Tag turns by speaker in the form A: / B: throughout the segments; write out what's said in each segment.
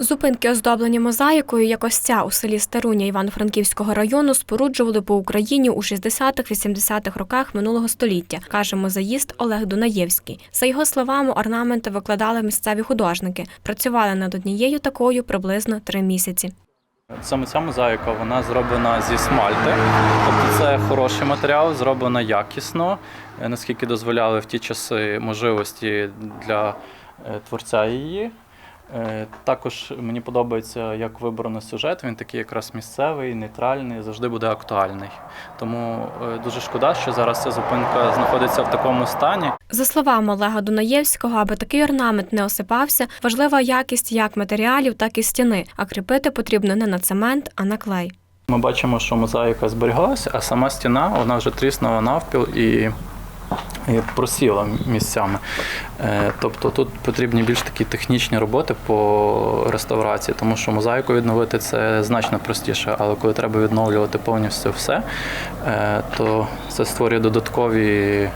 A: Зупинки, оздоблені мозаїкою, як ось ця у селі Старуня Івано-Франківського району, споруджували по Україні у 60-80-х роках минулого століття, каже мозаїст Олег Дунаєвський. За його словами, орнаменти викладали місцеві художники. Працювали над однією такою приблизно три місяці.
B: Саме ця мозаїка вона зроблена зі смальти, тобто це хороший матеріал, зроблена якісно, е, наскільки дозволяли в ті часи можливості для е, творця її. Е, Також мені подобається, як вибрано сюжет. Він такий якраз місцевий, нейтральний, завжди буде актуальний. Тому е, дуже шкода, що зараз ця зупинка знаходиться в такому стані.
A: За словами Олега Дунаєвського, аби такий орнамент не осипався, важлива якість як матеріалів, так і стіни, а кріпити потрібно не на цемент, а на клей.
B: Ми бачимо, що мозаїка зберігалася, а сама стіна вона вже тріснула навпіл і, і просіла місцями. Е, Тобто тут потрібні більш такі технічні роботи по реставрації, тому що мозаїку відновити це значно простіше, але коли треба відновлювати повністю все, е, то це створює додаткові е,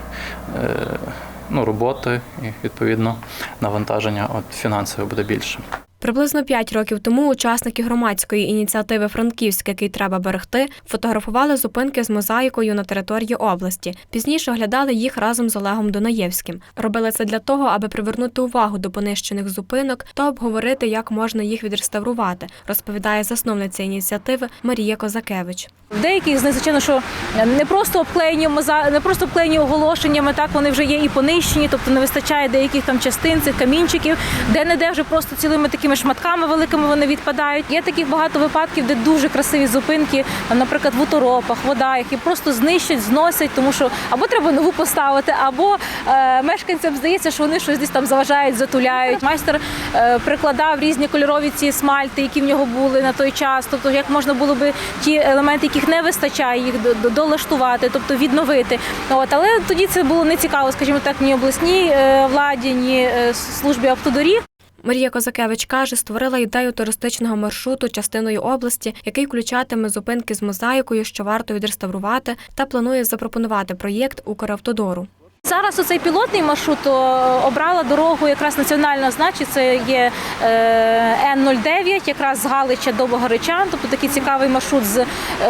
B: ну, роботи і відповідно навантаження от, фінансове буде більше.
A: Приблизно п'ять років тому учасники громадської ініціативи Франківськ, який треба берегти, фотографували зупинки з мозаїкою на території області. Пізніше оглядали їх разом з Олегом Дунаєвським. Робили це для того, аби привернути увагу до понищених зупинок та обговорити, як можна їх відреставрувати, розповідає засновниця ініціативи Марія Козакевич.
C: Деяких з них, звичайно, що не просто обклеєні моза... не просто обклеєні оголошеннями, так вони вже є і понищені, тобто не вистачає деяких там частин цих камінчиків, де не де вже просто цілими такими шматками великими вони відпадають. Є таких багато випадків, де дуже красиві зупинки, наприклад, в уторопах, вода, які просто знищать, зносять, тому що або треба нову поставити, або е, мешканцям здається, що вони щось десь там заважають, затуляють. Майстер е, прикладав різні кольорові ці смальти, які в нього були на той час. Тобто, як можна було би ті елементи, яких не вистачає, їх до- до- долаштувати, тобто відновити. От, але тоді це було не цікаво, скажімо так, ні обласній е, владі, ні службі автодоріг.
A: Марія Козакевич каже, створила ідею туристичного маршруту частиною області, який включатиме зупинки з мозаїкою, що варто відреставрувати, та планує запропонувати проєкт Укравтодору.
C: Зараз оцей пілотний маршрут обрала дорогу якраз національна значить, це є е, Н-09, якраз з Галича до Богородчан, тобто такий цікавий маршрут з е,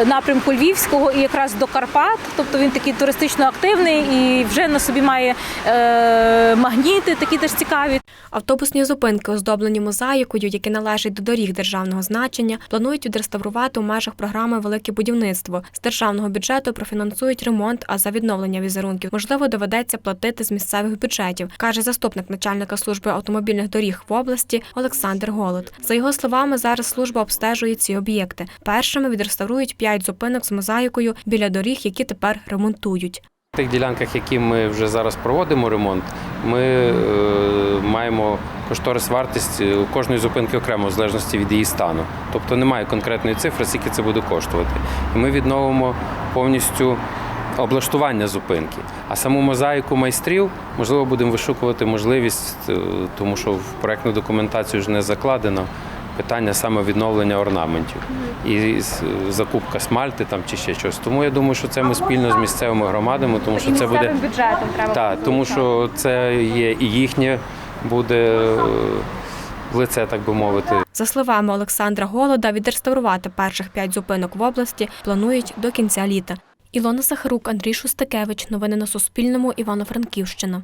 C: напрямку Львівського і якраз до Карпат. Тобто він такий туристично активний і вже на собі має е, магніти, такі теж цікаві.
A: Автобусні зупинки, оздоблені мозаїкою, які належать до доріг державного значення, планують відреставрувати у межах програми Велике будівництво. З державного бюджету профінансують ремонт, а за відновлення візерунків можливо доведеться платити з місцевих бюджетів, каже заступник начальника служби автомобільних доріг в області Олександр Голод. За його словами, зараз служба обстежує ці об'єкти. Першими відреставрують п'ять зупинок з мозаїкою біля доріг, які тепер ремонтують.
D: В тих ділянках, які ми вже зараз проводимо ремонт, ми е, маємо кошторис вартість е, у кожної зупинки окремо, в залежності від її стану. Тобто немає конкретної цифри, скільки це буде коштувати. І ми відновимо повністю облаштування зупинки. А саму мозаїку майстрів, можливо, будемо вишукувати можливість, е, тому що в проектну документацію ж не закладено. Питання саме відновлення орнаментів і закупка смальти там чи ще щось. Тому я думаю, що це ми спільно з місцевими громадами, тому що це буде
C: бюджетом треба.
D: так, тому що це є і їхнє буде е, лице, так би мовити.
A: За словами Олександра Голода, відреставрувати перших п'ять зупинок в області планують до кінця літа. Ілона Сахарук, Андрій Шустакевич. Новини на Суспільному. Івано-Франківщина.